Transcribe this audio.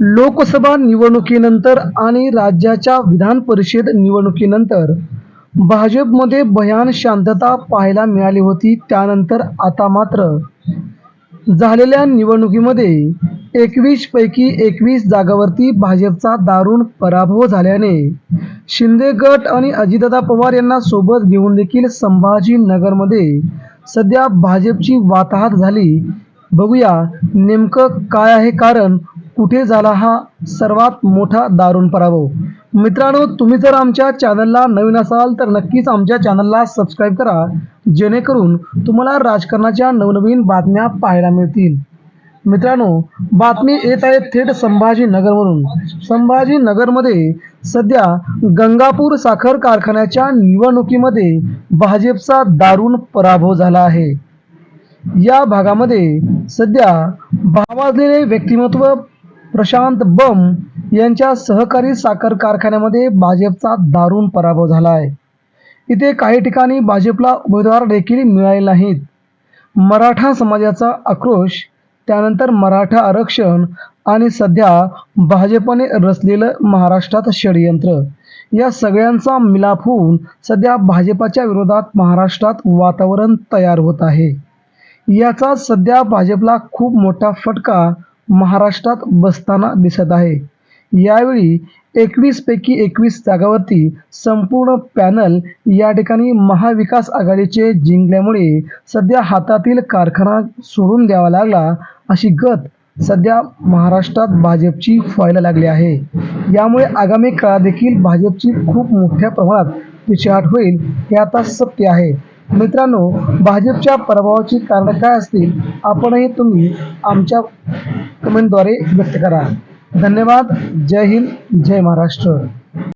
लोकसभा निवडणुकीनंतर आणि राज्याच्या विधान परिषद निवडणुकीनंतर भाजपमध्ये भयान शांतता पाहायला मिळाली होती. त्यानंतर आता मात्र झालेल्या निवडणुकीमध्ये एकवीस पैकी एकवीस जागावरती भाजपचा दारुण पराभव झाल्याने शिंदे गट आणि अजितदादा पवार यांना सोबत घेऊन देखील संभाजीनगरमध्ये सध्या भाजपची वाताहत झाली. बघूया नेमकं काय आहे कारण. कुठे झाला हा सर्वात मोठा दारुण पराभव? मित्रांनो तुम्ही जर आमच्या चॅनलला नवीन असाल तर नक्कीच आमच्या चॅनलला सबस्क्राईब करा. जेणेकरून तुम्हाला राजकारणाच्या नवनवीन बातम्या पाहायला मिळतील. मित्रांनो बातमी येत आहे थेट संभाजीनगरवरून संभाजीनगरमध्ये सध्या गंगापूर साखर कारखान्याच्या निवडणुकीमध्ये भाजपचा दारुण पराभव झाला आहे. या भागामध्ये सध्या भावाजलेले व्यक्तिमत्व प्रशांत बम यांच्या सहकारी साखर कारखान्यामध्ये भाजपचा दारुण पराभव झाला आहे इथे काही ठिकाणी भाजपला उमेदवार देखील मिळाले नाहीत. मराठा समाजाचा आक्रोश त्यानंतर मराठा आरक्षण आणि सध्या भाजपने रचलेलं महाराष्ट्रात षडयंत्र. या सगळ्यांचा मिलाप होऊन सध्या भाजपाच्या विरोधात महाराष्ट्रात वातावरण तयार होत आहे. याचा सध्या भाजपला खूप मोठा फटका महाराष्ट्रात बसताना दिसत आहे. यावेळी एकवीस पैकी एकवीस जागावरती संपूर्ण पॅनल या ठिकाणी महाविकास आघाडीचे जिंकल्यामुळे सध्या हातातील कारखाना सोडून द्यावा लागला अशी गत सध्या महाराष्ट्रात भाजपची व्हायला लागली आहे. यामुळे आगामी काळात देखील भाजपची खूप मोठ्या प्रमाणात पिछेहाट होईल हे आता सत्य आहे. मित्रांनो भाजपच्या प्रभावाची कारणं काय असतील आपणही तुम्ही आमच्या कमेंटद्वारे व्यक्त करा. धन्यवाद. जय हिंद. जय महाराष्ट्र.